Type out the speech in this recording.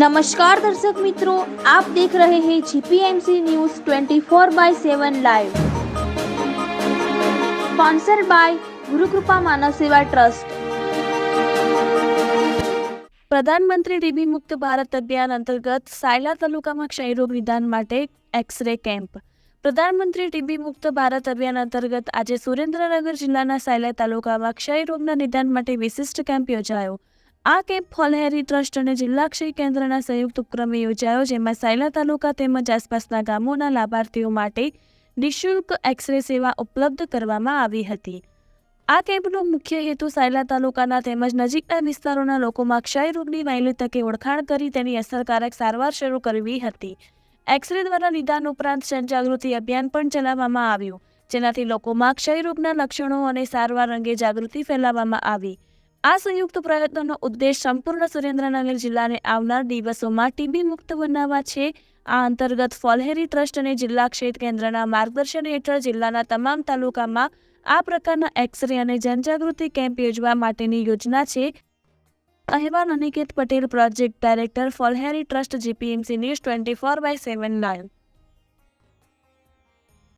નમસ્કાર દર્શક મિત્રો આપ દેખ રહે હૈ GPMC news 24 by seven live sponsor by Gurukrupa Manav Seva trust પ્રધાનમંત્રી ટીબી મુક્ત ભારત અભિયાન અંતર્ગત સાયલા તાલુકામાં ક્ષયરોગ નિદાન માટે એક્સરે કેમ્પ. પ્રધાનમંત્રી ટીબી મુક્ત ભારત અભિયાન અંતર્ગત આજે સુરેન્દ્રનગર જિલ્લાના સાયલા તાલુકામાં ક્ષય રોગના નિદાન માટે વિશિષ્ટ કેમ્પ યોજાયો. આ કેમ્પ ફોલહેરી ટ્રસ્ટ અને જિલ્લા ક્ષય કેન્દ્રના સંયુક્ત ઉપક્રમે યોજાયો, જેમાં સાયલા તાલુકા તેમજ આસપાસના ગામોના લાભાર્થીઓ માટે નિઃશુલ્ક એક્સ-રે સેવા ઉપલબ્ધ કરવામાં આવી હતી. આ કેમ્પનો મુખ્ય હેતુ સાયલા તાલુકાના તેમજ નજીકના વિસ્તારોના લોકોમાં ક્ષય રોગની વહેલી તકે ઓળખાણ કરી તેની અસરકારક સારવાર શરૂ કરવી હતી. એક્સરે દ્વારા નિદાન ઉપરાંત જનજાગૃતિ અભિયાન પણ ચલાવવામાં આવ્યું, જેનાથી લોકોમાં ક્ષય રોગના લક્ષણો અને સારવાર અંગે જાગૃતિ ફેલાવવામાં આવી. આ સંયુક્ત પ્રયત્નોનો ઉદ્દેશ સંપૂર્ણ સુરેન્દ્રનગર જિલ્લાને આવનાર દિવસોમાં ટીબી મુક્ત બનાવવા છે. આ અંતર્ગત ફોલહેરી ટ્રસ્ટ અને જિલ્લા ક્ષેત્ર કેન્દ્રના માર્ગદર્શન હેઠળ જિલ્લાના તમામ તાલુકામાં આ પ્રકારના એક્સરે અને જનજાગૃતિ કેમ્પ યોજવા માટેની યોજના છે. અહેવાલ Aniket Patel, project director, ફોલહેરી trust, GPMC news twenty four by seven live.